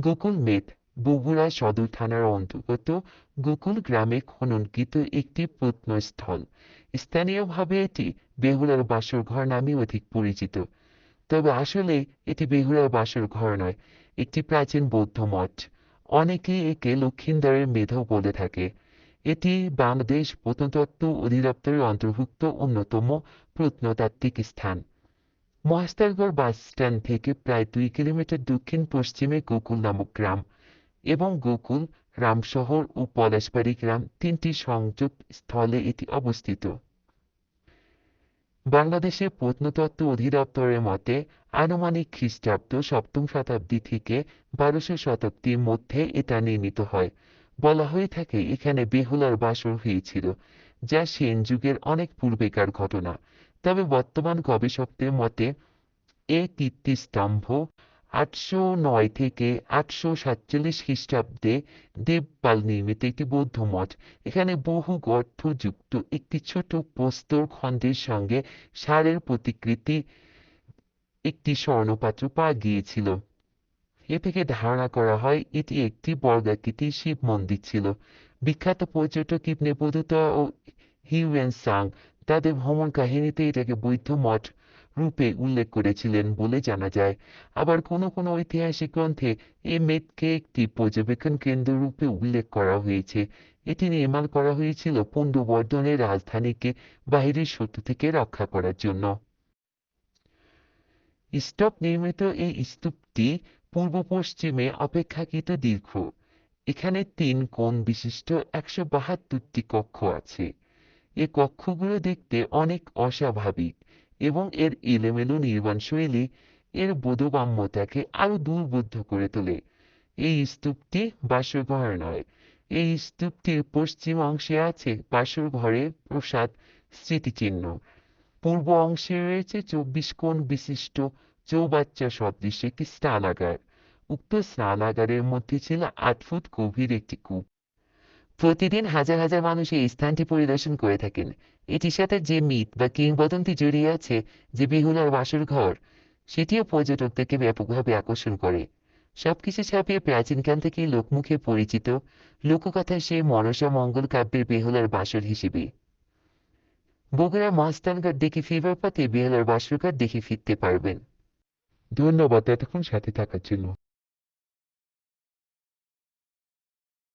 গোকুল মেদ, বগুড়া সদর থানার অন্তর্গত গোকুল গ্রামে খননকৃত একটি প্রত্নস্থল। স্থানীয়ভাবে এটি বেহুলার বাসর ঘর নামে অধিক পরিচিত। তবে আসলে এটি বেহুলার বাসর ঘর নয়, একটি প্রাচীন বৌদ্ধ মঠ। অনেকেই একে লক্ষিন্দরের মেধাও বলে থাকে। এটি বাংলাদেশ প্রত্নতত্ত্ব অধিদপ্তরের অন্তর্ভুক্ত অন্যতম প্রত্নতাত্ত্বিক স্থান। মহাস্থানগড় বাস স্ট্যান্ড থেকে প্রায় দুই কিলোমিটার দক্ষিণ পশ্চিমে গোকুল নামক গ্রাম এবং গোকুল, রামশহর ও পলাশবাড়ি গ্রাম তিনটি সংযোগ স্থলে এটি অবস্থিত। বাংলাদেশের প্রত্নতত্ত্ব অধিদপ্তরের মতে, আনুমানিক খ্রিস্টাব্দ সপ্তম শতাব্দী থেকে বারোশো শতাব্দীর মধ্যে এটা নির্মিত হয়। বলা হয়ে থাকে, এখানে বেহুলার বাসর হয়েছিল, যা সেন যুগের অনেক পূর্বেকার ঘটনা। তবে বর্তমান গবেষকদের মতে, এ কীর্তিস্তম্ভ আটশো নয় থেকে আটশো সাতচল্লিশ খ্রিস্টাব্দে দেবপাল নির্মিত একটি বৌদ্ধ মঠ। এখানে বহু গর্থযুক্ত একটি ছোট প্রস্তর খণ্ডের সঙ্গে ষাঁড়ের প্রতিকৃতি একটি স্বর্ণপাত্র পাওয়া গিয়েছিল। এ থেকে ধারণা করা হয়, এটি একটি বর্গাকৃতির শিব মন্দির ছিল। বিখ্যাত পর্যটক ইবনে বতুতা ও হিউয়েন সাং তাদের ভ্রমণ কাহিনীতে এটাকে বৌদ্ধ মঠ রূপে উল্লেখ করেছিলেন বলে জানা যায়। আবার কোনো কোনো ঐতিহাসিক গ্রন্থে এই মেদকে একটি পর্যবেক্ষণ কেন্দ্র রূপে উল্লেখ করা হয়েছে। এটি নির্মাণ করা হয়েছিল পুণ্ডবর্ধনের রাজধানীকে বাহিরের শত্রু থেকে রক্ষা করার জন্য। স্তূপ নির্মিত এই স্তূপটি পূর্ব পশ্চিমে অপেক্ষাকৃত দীর্ঘ। এখানে তিন কোণ বিশিষ্ট একশো বাহাত্তরটি কক্ষ আছে। এ কক্ষগুলো দেখতে অনেক অস্বাভাবিক এবং এর এলোমেলো নির্মাণশৈলী, এর বোধগম্যতাকে আরও দুর্বোধ্য করে তোলে। এই স্তূপটি বাসরঘর নয়, এই স্তূপটির পশ্চিম অংশে আছে বাসর ঘরের প্রসাদ স্মৃতিচিহ্ন। পূর্ব অংশে রয়েছে চব্বিশ কোণ বিশিষ্ট চৌবাচ্চা সদৃশ একটি স্নানাগার। উক্ত স্নানাগারের মধ্যে ছিল আট ফুট গভীর একটি কূপ। প্রতিদিন হাজার হাজার মানুষ এই স্থানটি পরিদর্শন করে থাকেন। এটির সাথে যে মিথ বা কিংবদন্তি জড়িয়ে আছে, যে বেহুলার বাসর ঘর, সেটিও পর্যটকদেরকে ব্যাপকভাবে আকর্ষণ করে। সবকিছু ছাপিয়ে প্রাচীনকাল থেকেই লোকমুখে পরিচিত লোককথায় সেই মনসা মঙ্গল কাব্যের বেহুলার বাসর হিসেবে। বগুড়া মহাস্থানঘাট দেখে ফিরবার পথে বেহুলার বাসরঘাট দেখে ফিরতে পারবেন। ধন্যবাদ, এতক্ষণ সাথে থাকার জন্য।